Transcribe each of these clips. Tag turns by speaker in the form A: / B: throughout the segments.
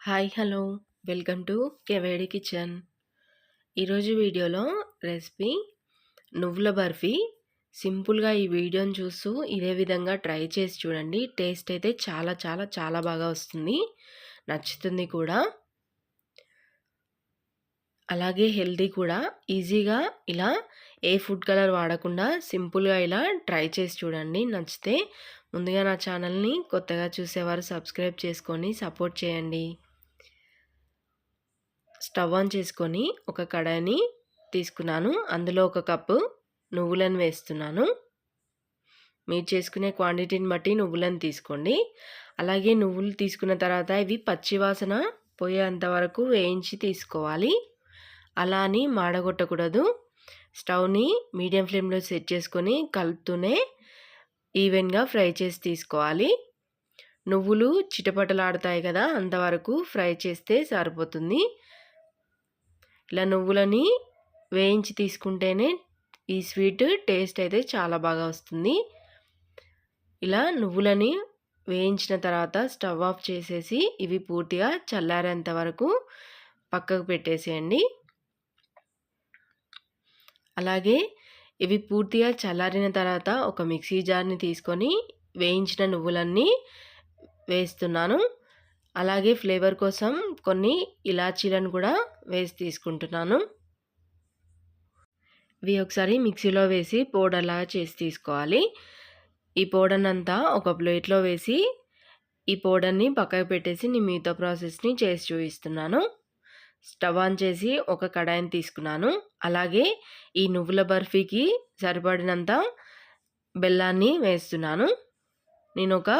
A: Hi hello. Welcome to కెవేడి kitchen. ఈరోజు వీడియోలో recipe నువ్వుల బర్ఫీ. సింపుల్గా ఈ వీడియోని చూస్తూ ఇదే విధంగా ట్రై చేసి చూడండి. టేస్ట్ అయితే చాలా చాలా చాలా బాగా వస్తుంది. నచ్చుతుంది కూడా. అలాగే హెల్దీ కూడా. ఈజీగా ఇలా ఏ ఫుడ్ కలర్ వాడకుండా సింపుల్గా ఇలా ట్రై చేసి చూడండి. నచ్చితే ముందుగా నా ఛానల్ని కొత్తగా చూసేవారు సబ్స్క్రైబ్ చేసుకొని సపోర్ట్ చేయండి. స్టవ్ ఆన్ చేసుకొని ఒక కడాయిని తీసుకున్నాను. అందులో ఒక కప్పు నువ్వులను వేస్తున్నాను. మీరు చేసుకునే క్వాంటిటీని బట్టి నువ్వులను తీసుకోండి. అలాగే నువ్వులు తీసుకున్న తర్వాత ఇవి పచ్చివాసన పోయేంత వరకు వేయించి తీసుకోవాలి. అలా అని మాడగొట్టకూడదు. స్టవ్ని మీడియం ఫ్లేమ్లో సెట్ చేసుకొని కలుపుతూనే ఈవెన్గా ఫ్రై చేసి తీసుకోవాలి. నువ్వులు చిటపటలాడతాయి కదా అంతవరకు ఫ్రై చేస్తే సరిపోతుంది. ఇలా నువ్వులని వేయించి తీసుకుంటేనే ఈ స్వీట్ టేస్ట్ అయితే చాలా బాగా వస్తుంది. ఇలా నువ్వులని వేయించిన తర్వాత స్టవ్ ఆఫ్ చేసేసి ఇవి పూర్తిగా చల్లారేంత వరకు పక్కకు పెట్టేసేయండి. అలాగే ఇవి పూర్తిగా చల్లారిన తర్వాత ఒక మిక్సీ జార్ని తీసుకొని వేయించిన నువ్వులన్నీ వేస్తున్నాను. అలాగే ఫ్లేవర్ కోసం కొన్ని ఇలాచీలను కూడా వేసి తీసుకుంటున్నాను. ఇవి ఒకసారి మిక్సీలో వేసి పౌడర్లాగా చేసి తీసుకోవాలి. ఈ పౌడర్నంతా ఒక ప్లేట్లో వేసి ఈ పౌడర్ని పక్కకు పెట్టేసి నేను మిగతా ప్రాసెస్ని చేసి చూపిస్తున్నాను. స్టవ్ ఆన్ చేసి ఒక కడాయిని తీసుకున్నాను. అలాగే ఈ నువ్వుల బర్ఫీకి సరిపడినంత బెల్లాన్ని వేస్తున్నాను. నేను ఒక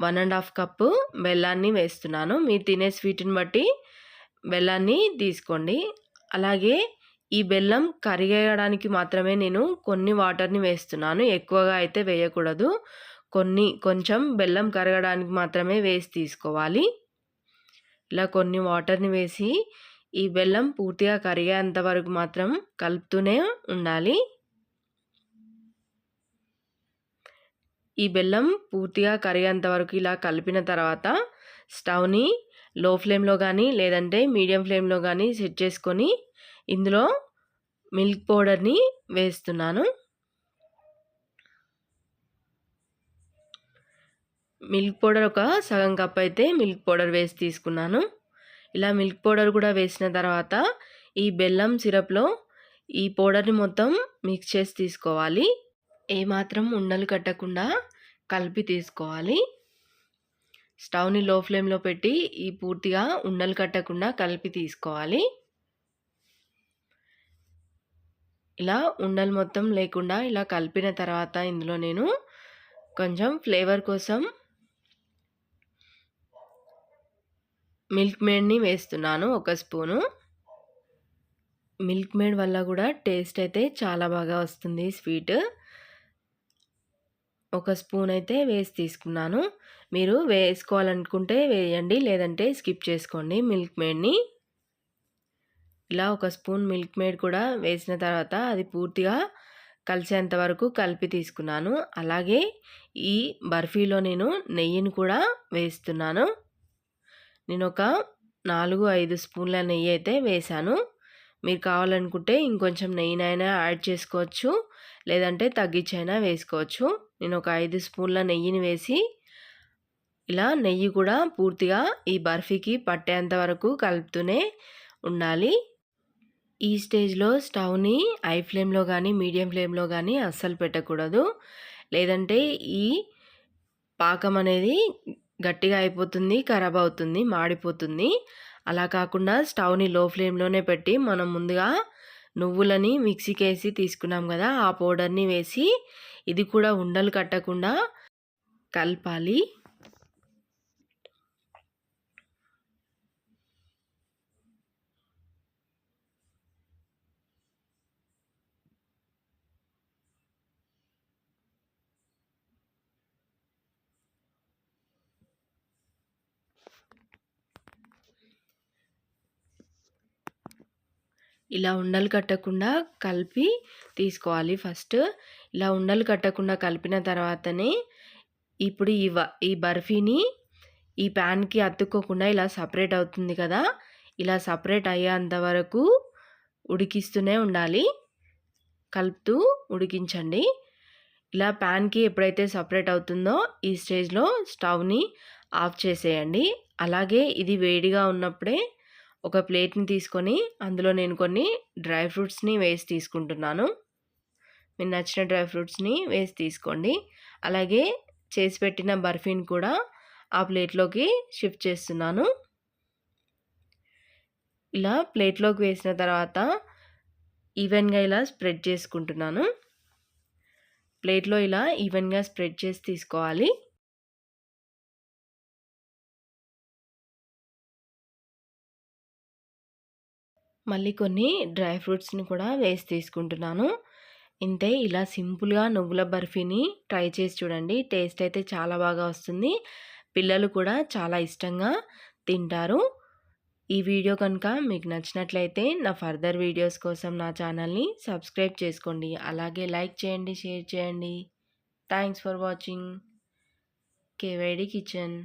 A: వన్ అండ్ హాఫ్ కప్పు బెల్లాన్ని వేస్తున్నాను. మీరు తినే స్వీట్ని బట్టి బెల్లాన్ని తీసుకోండి. అలాగే ఈ బెల్లం కరిగేయడానికి మాత్రమే నేను కొన్ని వాటర్ని వేస్తున్నాను. ఎక్కువగా అయితే వేయకూడదు. కొన్ని కొంచెం బెల్లం కరగడానికి మాత్రమే వేసి తీసుకోవాలి. ఇలా కొన్ని వాటర్ని వేసి ఈ బెల్లం పూర్తిగా కరిగేంత వరకు మాత్రం కలుపుతూనే ఉండాలి. ఈ బెల్లం పూర్తిగా కరిగేంత వరకు ఇలా కలిపిన తర్వాత స్టవ్ని లో ఫ్లేమ్లో కానీ లేదంటే మీడియం ఫ్లేమ్లో కానీ సెట్ చేసుకొని ఇందులో మిల్క్ పౌడర్ని వేస్తున్నాను. మిల్క్ పౌడర్ ఒక సగం కప్ అయితే మిల్క్ పౌడర్ వేసి తీసుకున్నాను. ఇలా మిల్క్ పౌడర్ కూడా వేసిన తర్వాత ఈ బెల్లం సిరప్లో ఈ పౌడర్ని మొత్తం మిక్స్ చేసి తీసుకోవాలి. ఏమాత్రం ఉండలు కట్టకుండా కలిపి తీసుకోవాలి. స్టవ్ని లో ఫ్లేమ్లో పెట్టి ఈ పూర్తిగా ఉండలు కట్టకుండా కలిపి తీసుకోవాలి. ఇలా ఉండలు మొత్తం లేకుండా ఇలా కలిపిన తర్వాత ఇందులో నేను కొంచెం ఫ్లేవర్ కోసం మిల్క్ మేడ్ని వేస్తున్నాను ఒక స్పూను. మిల్క్ మేడ్ వల్ల కూడా టేస్ట్ అయితే చాలా బాగా వస్తుంది స్వీట్. ఒక స్పూన్ అయితే వేసి తీసుకున్నాను. మీరు వేసుకోవాలనుకుంటే వేయండి లేదంటే స్కిప్ చేసుకోండి. మిల్క్ మేడ్ని ఇలా ఒక స్పూన్ మిల్క్ మేడ్ కూడా వేసిన తర్వాత అది పూర్తిగా కలిసేంత వరకు కలిపి తీసుకున్నాను. అలాగే ఈ బర్ఫీలో నేను నెయ్యిని కూడా వేస్తున్నాను. నేను ఒక నాలుగు ఐదు స్పూన్ల నెయ్యి అయితే వేశాను. మీరు కావాలనుకుంటే ఇంకొంచెం నెయ్యినైనా యాడ్ చేసుకోవచ్చు లేదంటే తగ్గించైనా వేసుకోవచ్చు. నేను ఒక ఐదు స్పూన్ల నెయ్యిని వేసి ఇలా నెయ్యి కూడా పూర్తిగా ఈ బర్ఫీకి పట్టేంత వరకు కలుపుతూనే ఉండాలి. ఈ స్టేజ్లో స్టవ్ని ఐ ఫ్లేమ్లో కానీ మీడియం ఫ్లేమ్లో కానీ అస్సలు పెట్టకూడదు. లేదంటే ఈ పాకం అనేది గట్టిగా అయిపోతుంది ఖరాబ్ అవుతుంది మాడిపోతుంది. అలా కాకుండా స్టవ్ని లో ఫ్లేమ్లోనే పెట్టి మనం ముందుగా నువ్వులని మిక్సీకి వేసి తీసుకున్నాం కదా ఆ పౌడర్ని వేసి ఇది కూడా ఉండలు కట్టకుండా కలపాలి. ఇలా ఉండలు కట్టకుండా కలిపి తీసుకోవాలి ఫస్ట్. ఇలా ఉండలు కట్టకుండా కలిపిన తర్వాతనే ఇప్పుడు ఈ ఈ బర్ఫీని ఈ ప్యాన్కి అతుక్కోకుండా ఇలా సపరేట్ అవుతుంది కదా. ఇలా సపరేట్ అయ్యేంత వరకు ఉడికిస్తూనే ఉండాలి. కలుపుతూ ఉడికించండి. ఇలా ప్యాన్కి ఎప్పుడైతే సపరేట్ అవుతుందో ఈ స్టేజ్లో స్టవ్ని ఆఫ్ చేసేయండి. అలాగే ఇది వేడిగా ఉన్నప్పుడే ఒక ప్లేట్ని తీసుకొని అందులో నేను కొన్ని డ్రై ఫ్రూట్స్ని వేసి తీసుకుంటున్నాను. మీరు నచ్చిన డ్రై ఫ్రూట్స్ని వేసి తీసుకోండి. అలాగే చేసి పెట్టిన బర్ఫీని కూడా ఆ ప్లేట్లోకి షిఫ్ట్ చేస్తున్నాను. ఇలా ప్లేట్లోకి వేసిన తర్వాత ఈవెన్గా ఇలా స్ప్రెడ్ చేసుకుంటున్నాను. ప్లేట్లో ఇలా ఈవెన్గా స్ప్రెడ్ చేసి తీసుకోవాలి. మళ్ళీ కొన్ని డ్రై ఫ్రూట్స్ని కూడా వేసి తీసుకుంటున్నాను. ఇంతే ఇలా సింపుల్గా నువ్వుల బర్ఫీని ట్రై చేసి చూడండి. టేస్ట్ అయితే చాలా బాగా వస్తుంది. పిల్లలు కూడా చాలా ఇష్టంగా తింటారు. ఈ వీడియో కనుక మీకు నచ్చినట్లయితే నా ఫర్దర్ వీడియోస్ కోసం నా ఛానల్ని సబ్స్క్రైబ్ చేసుకోండి. అలాగే లైక్ చేయండి షేర్ చేయండి. Thanks for watching. KYD kitchen.